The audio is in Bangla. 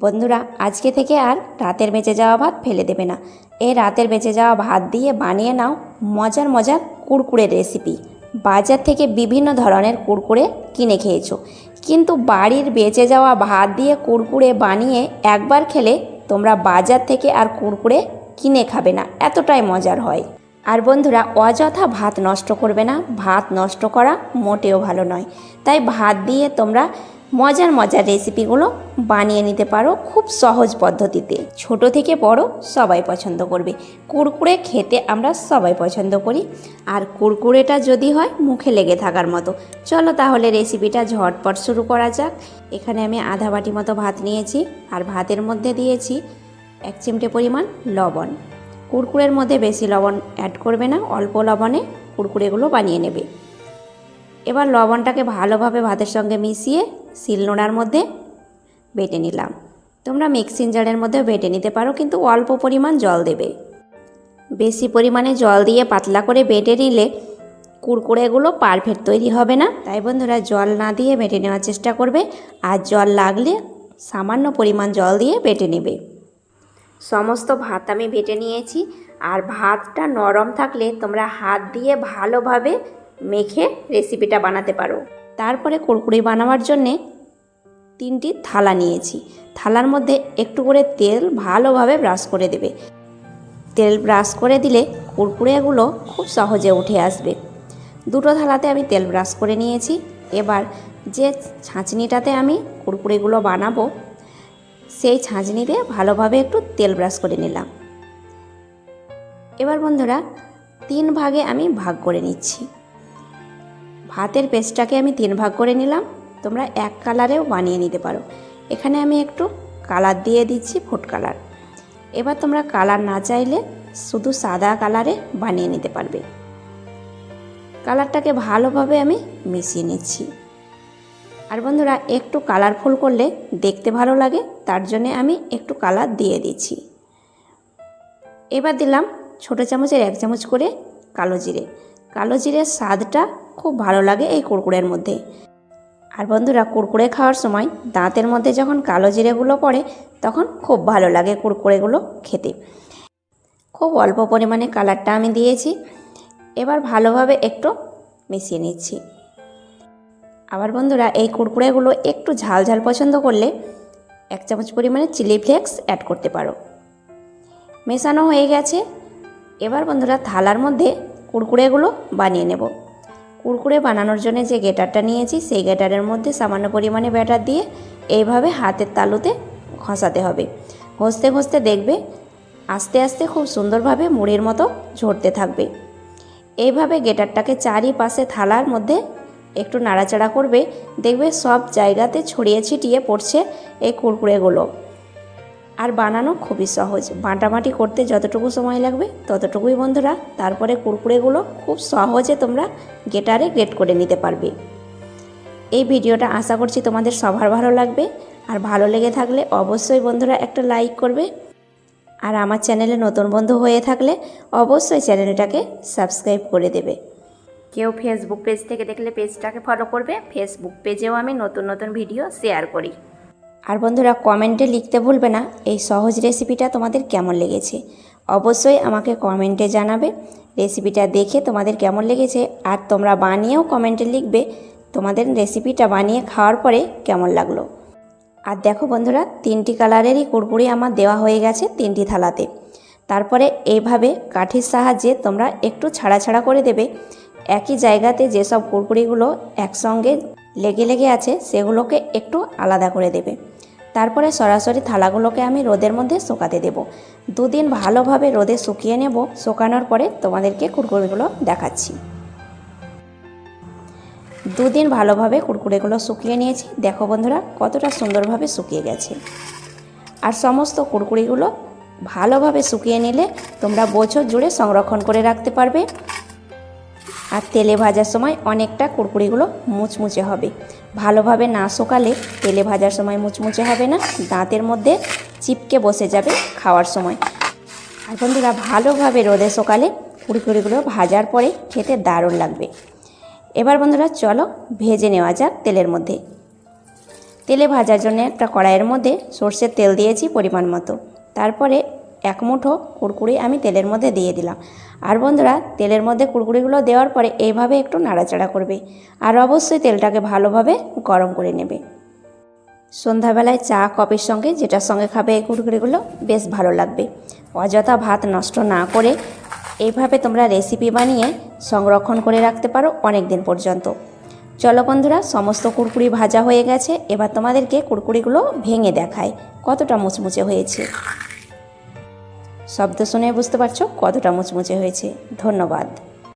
বন্ধুরা, আজকে থেকে আর রাতের বেঁচে যাওয়া ভাত ফেলে দেবে না। এই রাতের বেঁচে যাওয়া ভাত দিয়ে বানিয়ে নাও মজার মজার কুড়কুড়ে রেসিপি। বাজার থেকে বিভিন্ন ধরনের কুড়কুড়ে কিনে খেয়েছো। কিন্তু বাড়ির বেঁচে যাওয়া ভাত দিয়ে কুড়কুড়ে বানিয়ে একবার খেলে তোমরা বাজার থেকে আর কুড়কুড়ে কিনে খাবে না, এতটাই মজার হয়। আর বন্ধুরা, অযথা ভাত নষ্ট করবে না। ভাত নষ্ট করা মোটেও ভালো নয়। তাই ভাত দিয়ে তোমরা মজার মজার রেসিপিগুলো বানিয়ে নিতে পারো খুব সহজ পদ্ধতিতে। ছোট থেকে বড় সবাই পছন্দ করবে। কুরকুরে খেতে আমরা সবাই পছন্দ করি। আর কুরকুরেটা যদি হয়, মুখে লেগে থাকার মতো। চলো তাহলে রেসিপিটা ঝটপট শুরু করা যাক। এখানে আমি আধা বাটি মতো ভাত নিয়েছি। আর ভাতের মধ্যে দিয়েছি এক চিমটে পরিমাণ লবণ। কুরকুরের মধ্যে বেশি লবণ অ্যাড করবে না, অল্প লবণে কুরকুরেগুলো বানিয়ে নেবে। এবার লবণটাকে ভালোভাবে ভাতের সঙ্গে মিশিয়ে শিলনোড়ার মধ্যে বেটে নিলাম। তোমরা মিক্সিং জারের মধ্যে বেটে নিতে পারো, কিন্তু অল্প পরিমাণ জল দেবে। বেশি পরিমাণে জল দিয়ে পাতলা করে বেটে নিলে কুরকুরেগুলো পারফেক্ট তৈরি হবে না। তাই বন্ধুরা, জল না দিয়ে বেটে নেওয়ার চেষ্টা করবে আর জল লাগলে সামান্য পরিমাণ জল দিয়ে বেটে নেবে। সমস্ত ভাত আমি বেটে নিয়েছি। আর ভাতটা নরম থাকলে তোমরা হাত দিয়ে ভালোভাবে মেখে রেসিপিটা বানাতে পারো। তারপরে কুরকুরি বানাবার জন্যে তিনটি থালা নিয়েছি। থালার মধ্যে একটু করে তেল ভালোভাবে ব্রাশ করে দেবে। তেল ব্রাশ করে দিলে কুরকুরেগুলো খুব সহজে উঠে আসবে। দুটো থালাতে আমি তেল ব্রাশ করে নিয়েছি। এবার যে ছাঁচনিটাতে আমি কুরকুরেগুলো বানাবো, সেই ছাঁচনিতে ভালোভাবে একটু তেল ব্রাশ করে নিলাম। এবার বন্ধুরা, তিন ভাগে আমি ভাগ করে নিচ্ছি। ভাতের পেস্টটাকে আমি তিন ভাগ করে নিলাম। তোমরা এক কালারেও বানিয়ে নিতে পারো। এখানে আমি একটু কালার দিয়ে দিচ্ছি ফুড কালার। এবার তোমরা কালার না চাইলে শুধু সাদা কালারে বানিয়ে নিতে পারবে। কালারটাকে ভালোভাবে আমি মিশিয়ে নিচ্ছি। আর বন্ধুরা, একটু কালারফুল করলে দেখতে ভালো লাগে, তার জন্যে আমি একটু কালার দিয়ে দিচ্ছি। এবার দিলাম ছোটো চামচের এক চামচ করে কালো জিরে। কালো জিরের স্বাদটা খুব ভালো লাগে এই কুরকুরের মধ্যে। আর বন্ধুরা কুরকুরে খাওয়ার সময় দাঁতের মধ্যে যখন কালো জিরেগুলো পড়ে, তখন খুব ভালো লাগে কুরকুরেগুলো খেতে। খুব অল্প পরিমাণে কালারটা আমি দিয়েছি। এবার ভালোভাবে একটু মিশিয়ে নিচ্ছি। আবার বন্ধুরা, এই কুরকুরেগুলো একটু ঝাল ঝাল পছন্দ করলে এক চামচ পরিমাণে চিলি ফ্লেক্স অ্যাড করতে পারো। মেশানো হয়ে গেছে। এবার বন্ধুরা, থালার মধ্যে কুরকুরেগুলো বানিয়ে নেব। কুরকুরে বানানোর জন্য যে গেটারটা নিয়েছি, সেই গেটারের মধ্যে সামান্য পরিমাণে ব্যাটার দিয়ে এইভাবে হাতের তালুতে ঘষাতে হবে। ঘষতে ঘষতে দেখবে আস্তে আস্তে খুব সুন্দরভাবে মুড়ির মতো ঝরতে থাকবে। এইভাবে গেটারটাকে চারিপাশে থালার মধ্যে একটু নাড়াচাড়া করবে, দেখবে সব জায়গাতে ছড়িয়ে ছিটিয়ে পড়ছে এই কুরকুরেগুলো আর বানানো খুবই সহজ। বাটাবাটি করতে যতটুকু সময় লাগবে ততটুকুই বন্ধুরা। তারপরে কুরকুরেগুলো খুব সহজে তোমরা গেটারে গ্রেট করে নিতে পারবে। এই ভিডিওটা আশা করছি তোমাদের সবার ভালো লাগবে। আর ভালো লেগে থাকলে অবশ্যই বন্ধুরা একটা লাইক করবে। আর আমার চ্যানেলে নতুন বন্ধু হয়ে থাকলে অবশ্যই চ্যানেলটাকে সাবস্ক্রাইব করে দেবে। কেউ ফেসবুক পেজ থেকে দেখলে পেজটাকে ফলো করবে। ফেসবুক পেজেও আমি নতুন নতুন ভিডিও শেয়ার করি। আর বন্ধুরা কমেন্টে লিখতে ভুলবে না, এই সহজ রেসিপিটা তোমাদের কেমন লেগেছে? অবশ্যই আমাকে কমেন্টে জানাবে রেসিপিটা দেখে তোমাদের কেমন লেগেছে, আর তোমরা বানিয়েও কমেন্টে লিখবে তোমাদের রেসিপিটা বানিয়ে খাওয়ার পরে কেমন লাগল। আর দেখো বন্ধুরা, তিনটি কালারেরই কুরকুরি আমার দেওয়া হয়ে গেছে তিনটি থালাতে। তারপরে এইভাবে কাঠির সাহায্যে তোমরা একটু ছাড়া ছাড়া করে দেবে। একই জায়গাতে যেসব কুরকুরিগুলো একসঙ্গে লেগে লেগে আছে, সেগুলোকে একটু আলাদা করে দেবে। তারপরে সরাসরি থালাগুলোকে আমি রোদের মধ্যে শুকাতে দেব। দুদিন ভালোভাবে রোদে শুকিয়ে নেব, শুকানোর পরে তোমাদেরকে কুরকুরিগুলো দেখাচ্ছি। দুদিন ভালোভাবে কুরকুরেগুলো শুকিয়ে নিয়েছি। দেখো বন্ধুরা, কতটা সুন্দরভাবে শুকিয়ে গেছে। আর সমস্ত কুরকুরিগুলো ভালোভাবে শুকিয়ে নিলে তোমরা বছর জুড়ে সংরক্ষণ করে রাখতে পারবে। আর তেলে ভাজার সময় অনেকটা কুরকুরিগুলো মুচমুচে হবে। ভালোভাবে না শুকালে তেলে ভাজার সময় মুচমুচে হবে না, দাঁতের মধ্যে চিপকে বসে যাবে খাওয়ার সময়। আর বন্ধুরা, ভালোভাবে রোদে শোকালে কুরকুরিগুলো ভাজার পরে খেতে দারুণ লাগবে। এবার বন্ধুরা, চলো ভেজে নেওয়া যাক তেলের মধ্যে। তেলে ভাজার জন্য একটা কড়াইয়ের মধ্যে সর্ষের তেল দিয়েছি পরিমাণ মতো। তারপরে এক মুঠো কুড়কুড়ি আমি তেলের মধ্যে দিয়ে দিলাম। আর বন্ধুরা, তেলের মধ্যে কুড়কুড়িগুলো দেওয়ার পরে এইভাবে একটু নাড়াচাড়া করবে আর অবশ্যই তেলটাকে ভালোভাবে গরম করে নেবে। সন্ধ্যাবেলায় চা, কফির সঙ্গে যেটার সঙ্গে খাবে এই কুড়কুড়িগুলো বেশ ভালো লাগবে। অযথা ভাত নষ্ট না করে এইভাবে তোমরা রেসিপি বানিয়ে সংরক্ষণ করে রাখতে পারো অনেক দিন পর্যন্ত। চলো বন্ধুরা, সমস্ত কুড়কুড়ি ভাজা হয়ে গেছে। এবার তোমাদেরকে কুড়কুড়িগুলো ভেঙে দেখায় কতটা মুচমুচে হয়েছে। শব্দ শুনে বুঝতে পারছ কতটা মুচমুচে হয়েছে। ধন্যবাদ।